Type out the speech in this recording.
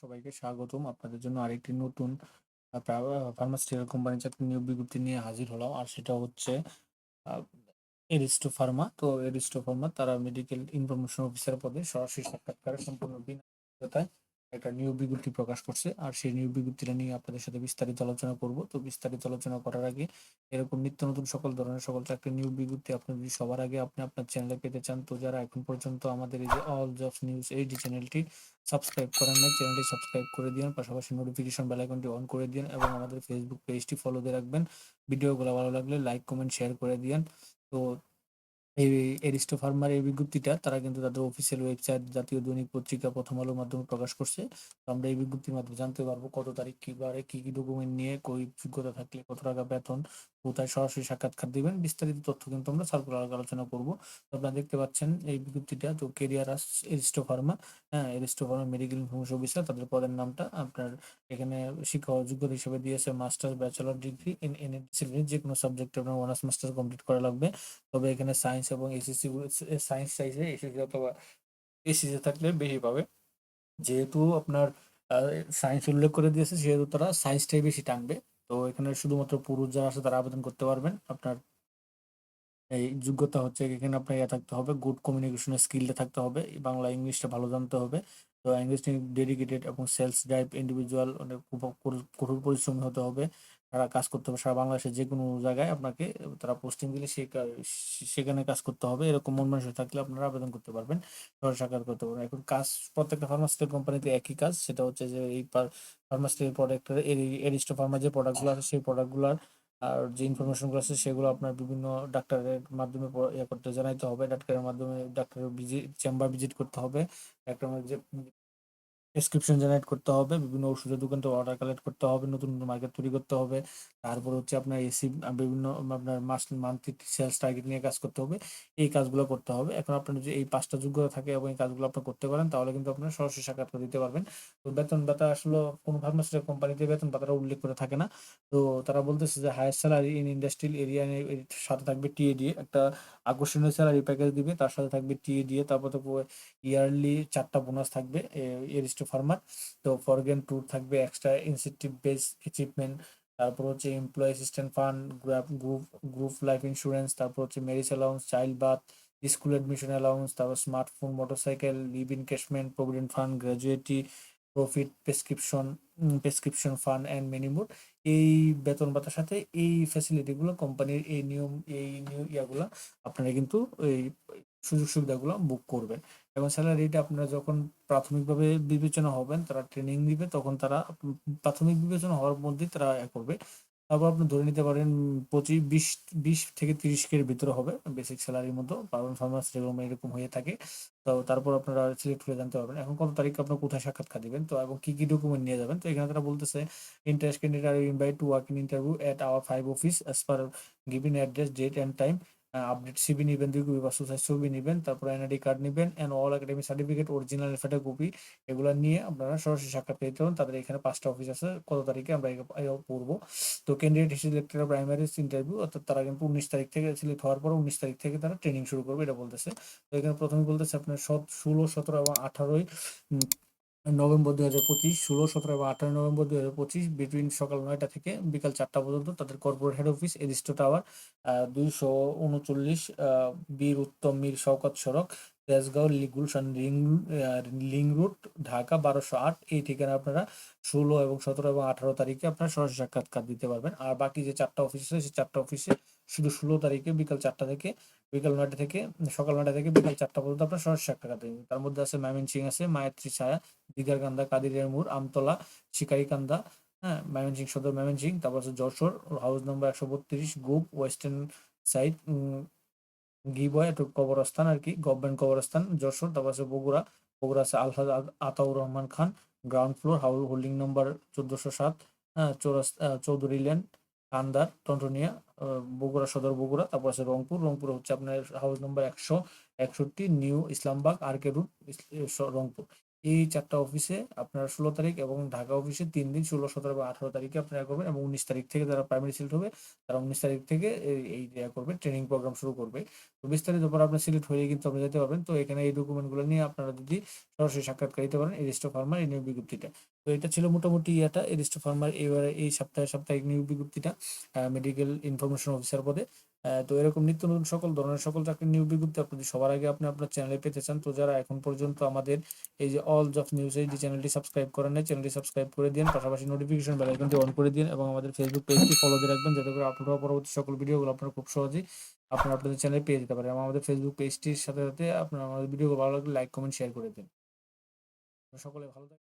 সবাইকে স্বাগতম। আপনাদের জন্য আরেকটি নতুন ফার্মাসিউটিক্যাল কোম্পানি চাকরি নিয়োগ বিজ্ঞপ্তি নিয়ে হাজির হলাম। আর সেটা হচ্ছে এরিস্টো ফার্মা। তো এরিস্টো ফার্মা তারা মেডিকেল ইনফরমেশন অফিসার পদে সরাসরি সাক্ষাৎকারে সম্পূর্ণ বিনামূল্যে একটা নিয়োগ বিজ্ঞপ্তি প্রকাশ করছে। আর সেই নিয়োগ বিজ্ঞপ্তিটা নিয়ে আপনাদের সাথে বিস্তারিত আলোচনা করব। তো বিস্তারিত আলোচনা করার আগে এরকম নিত্য নতুন সকল ধরনের, সকল চাকরির নিয়োগ বিজ্ঞপ্তি আপনি যদি সবার আগে আপনি আপনার চ্যানেলে পেতে চান, তো যারা এখন পর্যন্ত আমাদের এই যে অল জবস নিউজ এই এইচডি চ্যানেলটি সাবস্ক্রাইব করেন নাই চ্যানেলটি সাবস্ক্রাইব করে দিন, পাশাপাশি নোটিফিকেশন বেল আইকনটি অন করে দিন এবং আমাদের ফেসবুক পেজটি ফলো দিয়ে রাখবেন ভিডিওগুলো ভালো লাগলে লাইক কমেন্ট শেয়ার করে দিন তো এই এরিস্টো ফার্মার এই বিজ্ঞপ্তিটা, তারা কিন্তু তাদের অফিসিয়াল ওয়েবসাইট জাতীয় দৈনিক পত্রিকা প্রথম আলোর মাধ্যমে প্রকাশ করছে। তো আমরা এই বিজ্ঞপ্তির মাধ্যমে জানতে পারব কত তারিখ কিবারে কি কি ডকুমেন্ট নিয়ে, কই যোগ্যতা থাকলে, কত টাকা বেতন কোথায় সরাসরি সাক্ষাৎকার দিবেন, বিস্তারিত তথ্য কিন্তু আমরা সার্কুলার আলোচনা করব। আপনারা দেখতে পাচ্ছেন এই বিজ্ঞপ্তিটা, তো কেরিয়ার এরিস্টো ফার্মা হ্যাঁ Aristo pharma medical information officer, তাদের পদের নামটা আপনার এখানে শিক্ষা যোগ্যতা হিসেবে দিয়েছে master bachelor, degree in any discipline যে কোনো সাবজেক্টে আপনার অনার্স মাস্টার কমপ্লিট করা লাগবে। তবে এখানে সায়েন্স এবং এসএসসি সায়েন্স চাইছে এসএসসি অথবা এসএসসি থাকলে বেশি পাবে। যেহেতু আপনার সায়েন্স উল্লেখ করে দিয়েছে, সেহেতু তারা সায়েন্সটাই বেশি টানবে। তো এখানে শুধুমাত্র পুরুষ যারা আছে তারা আবেদন করতে পারবেন। আপনার এই যোগ্যতা হচ্ছে এখানে আপনার ইয়ে থাকতে হবে গুড কমিউনিকেশনের স্কিলটা থাকতে হবে, বাংলা ইংলিশটা ভালো জানতে হবে। তো ইংলিশ ডেডিকেটেড এবং সেলস ড্রাইভ ইন্ডিভিজুয়াল অনেক কঠোর পরিশ্রমী হতে হবে। তারা কাজ করতে হবে। সারা বাংলাদেশের যে কোনো জায়গায় আপনাকে তারা পোস্টিং দিলে সে সেখানে কাজ করতে হবে। এরকম মন মানুষ থাকলে আপনারা আবেদন করতে পারবেন সাক্ষাৎ করতে পারবেন। এখন কাজ, প্রত্যেকটা ফার্মাসিউটিক্যাল কোম্পানিতে একই কাজ। সেটা হচ্ছে যে এই ফার্মাসিউটিক্যাল প্রোডাক্টের এরিস্টো ফার্মা যে প্রোডাক্টগুলো আছে, সেই প্রোডাক্টগুলোর আর যে ইনফরমেশনগুলো আছে, সেগুলো আপনার বিভিন্ন ডাক্তারের মাধ্যমে ইয়ে করতে জানাইতে হবে। ডাক্তারের মাধ্যমে ডাক্তারের ভিজিট চেম্বার ভিজিট করতে হবে। ডাক্তারের যে প্রেসক্রিপশন জেনারেট করতে হবে, বিভিন্ন ওষুধের দোকান থেকে অর্ডার কালেক্ট করতে হবে, নতুন নতুন মার্কেট তৈরি করতে হবে, তারপর হচ্ছে আপনার এসি বিভিন্ন আপনার মাস মান্থলি সেলস টার্গেট নিয়ে কাজ করতে হবে, এই কাজগুলো করতে হবে। এখন আপনার যদি এই পাঁচটা যোগ্যতা থাকে এবং এই কাজগুলো আপনি করতে পারেন, তাহলে কিন্তু আপনার সরাসরি সাক্ষাৎকার দিতে পারবেন। তো বেতন ভাতা আসলে কোনো ফার্মাসিউটিক্যাল কোম্পানিতে বেতন ভাতাটা উল্লেখ করে থাকে না। তো তারা বলতেছে যে higher salary in industrial area সাথে থাকবে টিএডি একটা আকর্ষণীয় স্যালারি প্যাকেজ দিবে, তার সাথে থাকবে টিএডি তারপর তো ইয়ারলি চারটা বোনাস থাকবে এর ফার্মার তো ফরগেন ট্যুর থাকবে এক্সট্রা ইনসেন্টিভ বেস অ্যাচিভমেন্ট তারপর হচ্ছে employ assistant fund group group life insurance তারপর হচ্ছে marriage allowance child birth school admission allowance তারপর smartphone motorcycle leave encashment provident fund gratuity profit prescription prescription fund and many more এই বেতন ভাতার সাথে এই ফ্যাসিলিটিগুলো কোম্পানির এই নিয়ম এই নিয়ম ইয়াগুলো আপনারা কিন্তু এই সুযোগ সুবিধাগুলো বুক করবেন। এবং স্যালারিটা আপনারা যখন প্রাথমিকভাবে বিবেচনা হবেন, তারা ট্রেনিং দিবে তখন তারা প্রাথমিক বিবেচনা হওয়ার মধ্যেই তারা করবে। তারপর আপনি ধরে নিতে পারেন পঁচিশ, বিশ বিশ থেকে তিরিশ কের ভিতরে হবে বেসিক স্যালারির মতো পারবেন ফার্মাস যেরকম এরকম হয়ে থাকে, তো তারপর আপনারা সিলেক্ট করে জানতে পারবেন। এখন কত তারিখ আপনার কোথায় সাক্ষাৎকার দিবেন, তো এবং কি কি ডকুমেন্ট নিয়ে যাবেন, তো এখানে তারা বলতেছে interest candidate are invite to work in interview at our five office as per given address date and time update CV নেবেন, দুই কপি পাসপোর্ট সাইজ ছবি নেবেন, তারপর এনআইডি কার্ড নেবেন and all academic certificate original photo copy এগুলো নিয়ে আপনারা সরাসরি সাক্ষাৎ পেতে পারেন। তাদের এখানে পাঁচটা অফিস আছে, কত তারিখে আমরা পড়ব। তো ক্যান্ডিডেট হিসেবে সিলেক্টেড প্রাইমারি ইন্টারভিউ অর্থাৎ তারা কিন্তু উনিশ তারিখ থেকে সিলেক্ট হওয়ার পর উনিশ তারিখ থেকে তারা ট্রেনিং শুরু করবে, এটা বলতেছে। তো এখানে প্রথমে বলতেছে আপনার ষোলো, সতেরো এবং আঠারোই নভেম্বর দুই হাজার পঁচিশ, ষোলো, সতেরো এবং আঠারো নভেম্বর দুই হাজার পঁচিশ বিটুইন সকাল নয়টা থেকে বিকাল চারটা পর্যন্ত তাদের corporate head office Aristo tower দুইশো উনচল্লিশ বীর উত্তম মীর শওকত সড়ক Tejgaon Gulshan ring link road Dhaka বারোশো আট। এই ঠিকানা আপনারা ষোলো এবং সতেরো এবং আঠারো তারিখে আপনারা সরাসরি সাক্ষাৎকার দিতে পারবেন। আর বাকি যে চারটা অফিস আছে, সেই চারটা অফিসে শুধু ষোলো তারিখে বিকাল চারটা থেকে, বিকাল নয়টা থেকে, সকাল নয়টা থেকে বিকাল চারটা পর্যন্ত আপনার সরাসরি সাক্ষাৎকার দেবেন তার মধ্যে আছে সিং আছে, মায়াত্রী ছায়া, দিগারকান্দা, কাদিরের মুর আমতলা, শিকারিকান্দা হ্যাঁ সিং সদর সিং তারপর আছে যশোর হাউস নম্বর একশো বত্রিশ, গুপ ওয়েস্টার্ন সাইড গিবয় একটু কবরস্থান আর কি, গভর্নমেন্ট কবরস্থান, যশোর, তারপর আছে বগুড়া বগুড়া আছে Alhaj Ataur Rahman Khan ground floor house holding number চোদ্দশো সাত হ্যাঁ চৌধুরী ল্যান্ড কান্দার, টন্টনিয়া বগুড়া, সদর বগুড়া, তারপর আছে রংপুর রংপুর হচ্ছে আপনার হাউস নম্বর একশো একষট্টি, new Islambag R K road Rangpur. এই চারটা অফিসে আপনার ষোলো তারিখ এবং ঢাকা অফিসে তিন দিন, ষোলো, সতেরো বা আঠারো তারিখে আপনারা করবেন এবং উনিশ তারিখ থেকে যারা প্রাইমারি সিলেক্ট হবে, তারা উনিশ তারিখ থেকে এই করবে ট্রেনিং প্রোগ্রাম শুরু করবে। তো বিস্তারিত পরে আপনার সিলেক্ট হয়ে কিন্তু আপনি যেতে পারবেন। তো এখানে এই ডকুমেন্টগুলো নিয়ে আপনারা যদি সরাসরি সাক্ষাৎকার দিতে পারেন এরিস্টো ফার্মার এই নিয়োগ বিজ্ঞপ্তিটা। তো এটা ছিল মোটামুটি ইয়াটা এরিস্টো ফার্মার এবারে এই সপ্তাহে সাপ্তাহিক নিয়োগ বিজ্ঞপ্তিটা মেডিকেল ইনফরমেশন অফিসার পদে। তো এরকম নিত্য নতুন সকল ধরনের সকল চাকরির নিয়োগ বিজ্ঞপ্তি আপনি সবার আগে আপনি আপনার চ্যানেলে পেতে চান। তো যারা এখন পর্যন্ত আমাদের এই যে অল জব নিউজ এই যে চ্যানেলটি সাবস্ক্রাইব করেন নাই চ্যানেলটি সাবস্ক্রাইব করে দিন, পাশাপাশি নোটিফিকেশন বেল আইকনটি অন করে দিন এবং আমাদের ফেসবুক পেজটি ফলো দিয়ে রাখবেন, যাতে করে হওয়া পরবর্তী সকল ভিডিওগুলো আপনারা খুব সহজেই আপনারা আপনাদের চ্যানেলে পেয়ে যেতে পারেন। এবং আমাদের ফেসবুক পেজটির সাথে সাথে আপনারা আমাদের ভিডিও ভালো লাগলে লাইক কমেন্ট শেয়ার করে দিন। সকলে ভালো থাকবেন।